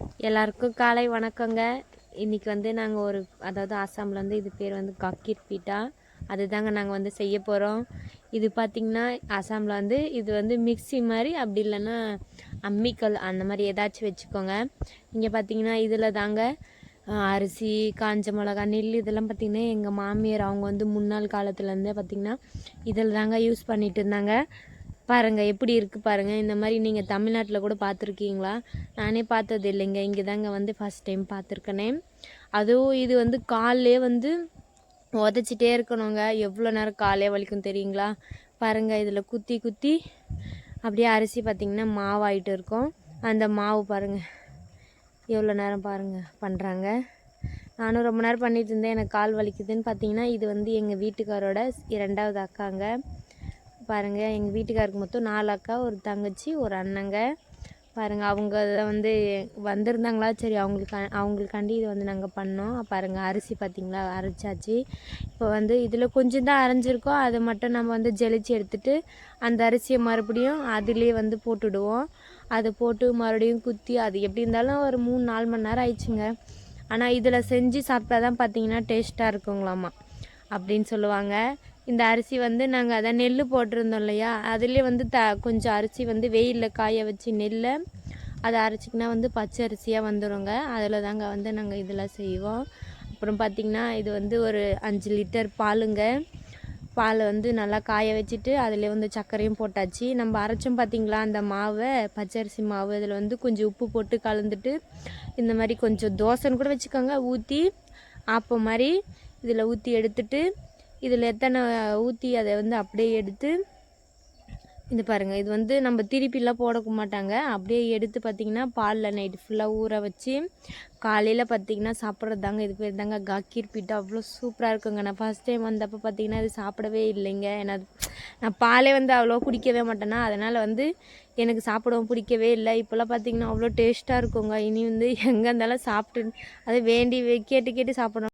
எல்லாருக்கும் காலை வணக்கங்க. இன்றைக்கி வந்து நாங்கள் ஒரு அதாவது ஆசாமில் வந்து இது பேர் வந்து கக்கீர் பீட்டா. அதுதாங்க நாங்கள் வந்து செய்ய போகிறோம் இது பார்த்திங்கன்னா ஆசாமில் வந்து இது வந்து மிக்ஸி மாதிரி அப்படி இல்லைன்னா அம்மிக்கல் அந்த மாதிரி ஏதாச்சும் வச்சுக்கோங்க. இங்கே பார்த்தீங்கன்னா இதில் தாங்க அரிசி காஞ்ச மிளகா நெல் இதெல்லாம் பார்த்திங்கன்னா எங்கள் மாமியார் அவங்க வந்து முன்னாள் காலத்துலேருந்தே பார்த்திங்கன்னா இதில் தாங்க யூஸ் பண்ணிகிட்டு இருந்தாங்க. பாருங்கள் எப்படி இருக்குது பாருங்கள் இந்த மாதிரி நீங்கள் தமிழ்நாட்டில் கூட பார்த்துருக்கீங்களா நானே பார்த்தது இல்லைங்க. இங்கே தாங்க வந்து ஃபஸ்ட் டைம் பார்த்துருக்கனே அதுவும் இது வந்து கால்லே வந்து உதச்சிட்டே இருக்கணுங்க. எவ்வளோ நேரம் காலே வலிக்கும் தெரியுங்களா? பாருங்கள் இதில் குத்தி குத்தி அப்படியே அரிசி பார்த்திங்கன்னா மாவாயிட்டு இருக்கும். அந்த மாவு பாருங்கள் எவ்வளோ நேரம் பாருங்கள் பண்ணுறாங்க நானும் ரொம்ப நேரம் பண்ணிட்டு இருந்தேன். எனக்கு கால் வலிக்குதுன்னு பார்த்தீங்கன்னா இது வந்து எங்கள் வீட்டுக்காரோட இரண்டாவது அக்காங்க. பாருங்கள் எங்கள் வீட்டுக்காருக்கு மொத்தம் நாலு அக்கா ஒரு தங்கச்சி ஒரு அண்ணங்க. பாருங்கள் அவங்க வந்து வந்திருந்தாங்களா? சரி அவங்களுக்கு அவங்களுக்காண்டி இது வந்து நாங்கள் பண்ணோம். பாருங்கள் அரிசி பார்த்திங்களா அரைச்சாச்சு. இப்போ வந்து இதில் கொஞ்சம் தான் அரைஞ்சிருக்கோம். அதை மட்டும் நம்ம வந்து ஜெலிச்சு எடுத்துட்டு அந்த அரிசியை மறுபடியும் அதிலே வந்து போட்டுடுவோம். அதை போட்டு மறுபடியும் குத்தி அது எப்படி இருந்தாலும் ஒரு மூணு நாலு மணி நேரம் ஆயிடுச்சுங்க. ஆனால் இதில் செஞ்சு சாப்பிட்டா தான் பார்த்தீங்கன்னா டேஸ்ட்டாக இருக்குங்களாம்மா அப்படின்னு சொல்லுவாங்க. இந்த அரிசி வந்து நாங்கள் அதை நெல் போட்டிருந்தோம் இல்லையா? அதுலேயே வந்து த கொஞ்சம் அரிசி வந்து வெயிலில் காய வச்சு நெல்லை அதை அரைச்சிக்கினா வந்து பச்சை அரிசியாக வந்துடுங்க அதில் தாங்க வந்து நாங்கள் இதெல்லாம் செய்வோம். அப்புறம் பார்த்திங்கன்னா இது வந்து ஒரு அஞ்சு லிட்டர் பாலுங்க. பாலை வந்து நல்லா காய வச்சுட்டு அதில் வந்து சர்க்கரையும் போட்டாச்சு. நம்ம அரைச்சோம் பார்த்திங்களா அந்த மாவை பச்சரிசி மாவு. இதில் வந்து கொஞ்சம் உப்பு போட்டு கலந்துட்டு இந்த மாதிரி கொஞ்சம் தோசைன்னு கூட வச்சுக்கோங்க. ஊற்றி ஆப்பம் மாதிரி இதில் ஊற்றி எடுத்துட்டு இதில் எத்தனை ஊற்றி அதை வந்து அப்படியே எடுத்து இது பாருங்கள் இது வந்து நம்ம திருப்பிலாம் போட மாட்டாங்க. அப்படியே எடுத்து பார்த்திங்கன்னா பாலில் நைட்டு ஃபுல்லாக ஊற வச்சு காலையில் பார்த்திங்கன்னா சாப்பிட்றது தாங்க இது பேர் தாங்க கக்கீர் பீட்டா. அவ்வளோ சூப்பராக இருக்குங்க. நான் ஃபஸ்ட் டைம் வந்தப்போ பார்த்திங்கன்னா இது சாப்பிடவே இல்லைங்க. ஏன்னா நான் பாலே வந்து அவ்வளோ குடிக்கவே மாட்டேனா. அதனால் வந்து எனக்கு சாப்பிடவும் பிடிக்கவே இல்லை. இப்போல்லாம் பார்த்திங்கன்னா அவ்வளோ டேஸ்ட்டாக இருக்குங்க. இனி வந்து எங்கே இருந்தாலும் சாப்பிட்டு அதை வேண்டி கேட்டு கேட்டு சாப்பிடணும்.